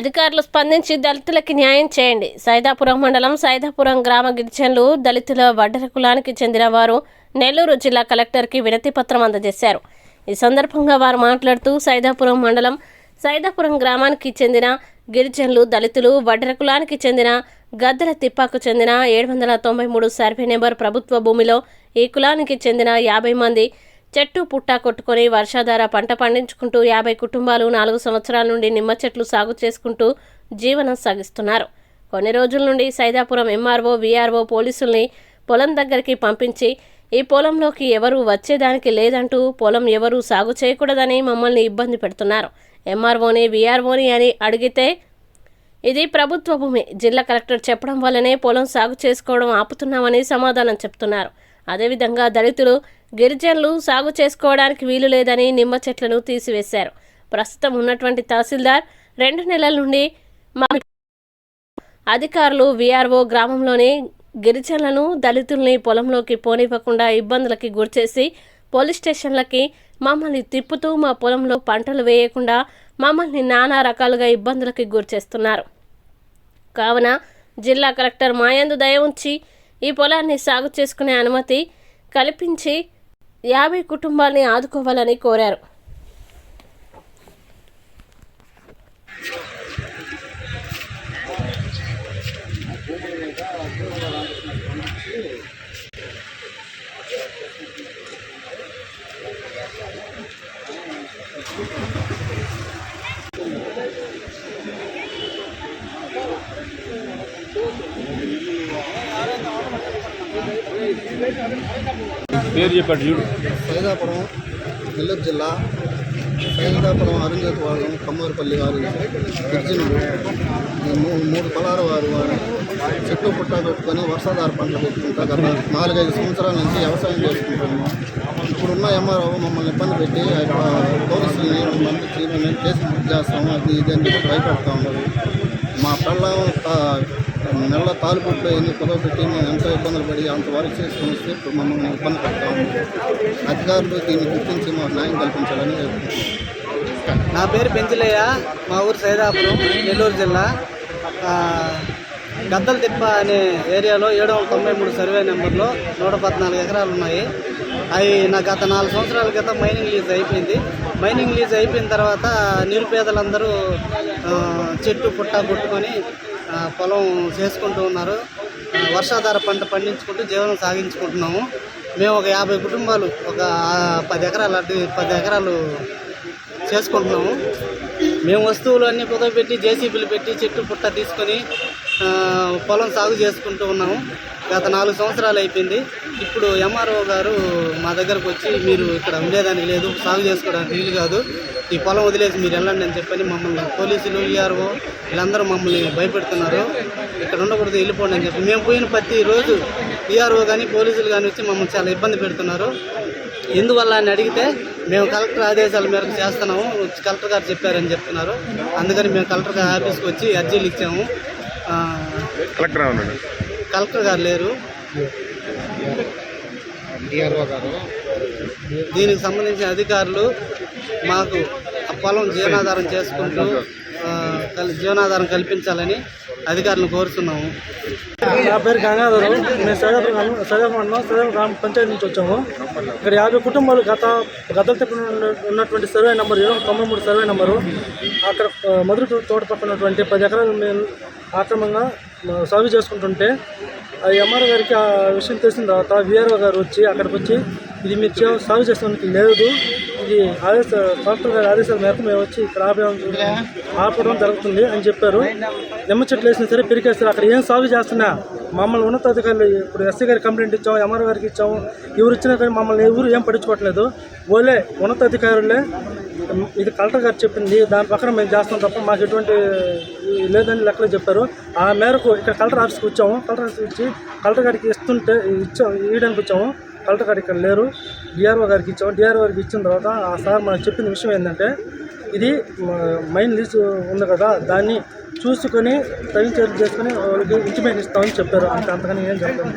అధికారులు స్పందించి దళితులకి న్యాయం చేయండి. సైదాపురం మండలం సైదాపురం గ్రామ గిరిజనులు దళితుల వడ్డర కులానికి చెందిన వారు నెల్లూరు జిల్లా కలెక్టర్కి వినతి పత్రం అందజేశారు. ఈ సందర్భంగా వారు మాట్లాడుతూ సైదాపురం మండలం సైదాపురం గ్రామానికి చెందిన గిరిజనులు దళితులు వడ్డర కులానికి చెందిన గద్దెల తిప్పాకు చెందిన ఏడు వందల తొంభై మూడు సర్వే నెంబర్ ప్రభుత్వ భూమిలో ఈ కులానికి చెందిన యాభై మంది చెట్టు పుట్టా కొట్టుకొని వర్షాధార పంట పండించుకుంటూ యాభై కుటుంబాలు నాలుగు సంవత్సరాల నుండి నిమ్మ చెట్లు సాగు చేసుకుంటూ జీవనం సాగిస్తున్నారు. కొన్ని రోజుల నుండి సైదాపురం ఎంఆర్ఓ వీఆర్ఓ పోలీసుల్ని పొలం దగ్గరికి పంపించి ఈ పొలంలోకి ఎవరు వచ్చేదానికి లేదంటూ పొలం ఎవరు సాగు చేయకూడదని మమ్మల్ని ఇబ్బంది పెడుతున్నారు. ఎంఆర్ఓని వీఆర్ఓని అని అడిగితే ఇది ప్రభుత్వ భూమి. జిల్లా కలెక్టర్ చెప్పడం వల్లనే పొలం సాగు చేసుకోవడం ఆపుతున్నామని సమాధానం చెప్తున్నారు. అదేవిధంగా దళితులు గిరిజనులు సాగు చేసుకోవడానికి వీలు లేదని నిమ్మ చెట్లను తీసివేశారు. ప్రస్తుతం ఉన్నటువంటి తహసీల్దార్ రెండు నెలల నుండి మా అధికారులు వీఆర్ఓ గ్రామంలోని గిరిజనులను దళితుల్ని పొలంలోకి పోనివ్వకుండా ఇబ్బందులకి గురిచేసి పోలీస్ స్టేషన్లకి మమ్మల్ని తిప్పుతూ మా పొలంలో పంటలు వేయకుండా మమ్మల్ని నానా రకాలుగా ఇబ్బందులకి గురిచేస్తున్నారు. కావున జిల్లా కలెక్టర్ మాయందు దయ ఉంచి ఈ పొలాన్ని సాగు చేసుకునే అనుమతి కల్పించి యాభై కుటుంబాల్ని ఆదుకోవాలని కోరారు. పేరు చెప్పాడు చూడు. సైదాపురం నెల్లూరు జిల్లా సైదాపురం అరుంజతి వాళ్ళం కమ్మూరుపల్లి వారు గిరిజనులు మూడు పొలాల వారు వారు చెట్టు పుట్ట పెట్టుకొని వర్షాధార పంటలు పెట్టుకుంటా గత నాలుగైదు సంవత్సరాల నుంచి వ్యవసాయం చేసుకుంటాము ఇప్పుడున్న ఎంఆర్ఓ మమ్మల్ని ఇబ్బంది పెట్టి ఆ పోలీసుల్ని పంపించి మేము కేసు బుక్ చేస్తాము అది ఇది అని చెప్పి భయపెడతా ఉన్నారు. మా పళ్ళ నెల తాలుపుట్లో ఎన్ని కుదవ పెట్టి మేము ఎంతో ఇబ్బందులు పడి అంతవరకు చేసుకుని వస్తే ఇప్పుడు మమ్మల్ని ఇబ్బంది పెడతాము అధికారులు దీన్ని గుర్తించి మాకు న్యాయం కల్పించాలని నా పేరు పెంచిలయ్య. మా ఊరు సైదాపురం నెల్లూరు జిల్లా. గద్దల తిప్ప అనే ఏరియాలో ఏడు వందల తొంభై మూడు సర్వే నెంబర్లో నూట పద్నాలుగు ఎకరాలు ఉన్నాయి. అవి నా గత నాలుగు సంవత్సరాల క్రితం మైనింగ్ లీజ్ అయిపోయింది. మైనింగ్ లీజ్ అయిపోయిన తర్వాత నిరుపేదలందరూ చెట్టు పుట్ట కొట్టుకొని పొలం చేసుకుంటూ ఉన్నారు. వర్షాధార పంట పండించుకుంటూ జీవనం సాగించుకుంటున్నాము. మేము ఒక యాభై కుటుంబాలు ఒక పది ఎకరాలు అడ్డు పది ఎకరాలు చేసుకుంటున్నాము. మేము వస్తువులు అన్నీ కుదవపెట్టి జేసీబీలు పెట్టి చెట్టు పుట్ట తీసుకొని పొలం సాగు చేసుకుంటూ ఉన్నాము. గత నాలుగు సంవత్సరాలు అయిపోయింది. ఇప్పుడు ఎంఆర్ఓ గారు మా దగ్గరకు వచ్చి మీరు ఇక్కడ ఉండేదానికి లేదు సాగు చేసుకోవడానికి వీలు కాదు. ఈ పొలం వదిలేసి మీరు వెళ్ళండి అని చెప్పని మమ్మల్ని పోలీసులు ఈఆర్ఓ వీళ్ళందరూ మమ్మల్ని భయపెడుతున్నారు. ఇక్కడ ఉండకూడదు వెళ్ళిపోండి అని చెప్పి. మేము పోయిన ప్రతిరోజు ఈఆర్ఓ కానీ పోలీసులు కానీ వచ్చి మమ్మల్ని చాలా ఇబ్బంది పెడుతున్నారు. ఎందువల్ల అని అడిగితే మేము కలెక్టర్ ఆదేశాల మేరకు చేస్తున్నాము కలెక్టర్ గారు చెప్పారని చెప్తున్నారు. అందుకని మేము కలెక్టర్ గారి ఆఫీస్కి వచ్చి అర్జీలు ఇచ్చాము. కలెక్టర్ కలెక్టర్ గారు లేరు. దీనికి సంబంధించిన అధికారులు మాకు పొలం జీవనాధారం చేసుకుంటూ జీవనాధారం కల్పించాలని అధికారులను కోరుతున్నాము. నా పేరు గంగాధరు. మేము సైదాపురం గ్రామం సైదాపురం మండలం గ్రామ పంచాయతీ నుంచి వచ్చాము. ఇక్కడ యాభై కుటుంబాలు గత గతల తిప్ప ఉన్నటువంటి సర్వే నెంబర్ ఇరవై తొంభై మూడు సర్వే నెంబరు. అక్కడ మధుర తోట పక్కన ఉన్నటువంటి పది ఎకరాలు మేము ఆక్రమంగా ఆ, సాగు చేసుకుంటుంటే ఆ ఎంఆర్ఓ గారికి ఆ విషయం తెలిసిన తర్వాత విఆర్ఓ గారు వచ్చి అక్కడికి వచ్చి ఇది మీరు చే- సాగు లేదు. ఇది ఆదేశ కలెక్టర్ గారి ఆదేశాల మేరకు మేము వచ్చి ఇక్కడ ఆపడం ఆపడం జరుగుతుంది అని చెప్పారు. నిమ్మ చెట్లు వేసినా సరే పెరికేస్తారు. అక్కడ ఏం సాగు చేస్తున్నా? మమ్మల్ని ఉన్నతాధికారులు ఇప్పుడు ఎస్సీ గారికి కంప్లైంట్ ఇచ్చాము ఎంఆర్ఓ గారికి ఇచ్చాము ఎవరు ఇచ్చినా కానీ మమ్మల్ని ఎవరు ఏం పట్టించుకోవట్లేదు. ఓలే ఉన్నతాధికారులే ఇది కలెక్టర్ గారు చెప్పింది. దాని ప్రకారం మేము చేస్తాం తప్ప మాకు ఎటువంటి లేదని లెక్కలో చెప్పారు. ఆ మేరకు ఇక్కడ కలెక్టర్ ఆఫీస్కి వచ్చాము. కలెక్టర్ ఆఫీస్కి వచ్చి కలెక్టర్ గారికి ఇస్తుంటే ఇచ్చాము ఇవ్వడానికి వచ్చాము. కలెక్టర్ గారు ఇక్కడ లేరు. డిఆర్ఓ గారికి ఇచ్చాము డిఆర్ఓ గారికి ఇచ్చిన తర్వాత ఆ సార్ మనకు చెప్పిన విషయం ఏంటంటే ఇది మైన్ లీజ్ ఉంది కదా దాన్ని చూసుకొని తగిన చర్యలు చేసుకొని వాళ్ళకి ఇంటిమేట్ ఇస్తామని చెప్పారు. అంత అంతకని ఏం చెప్పారు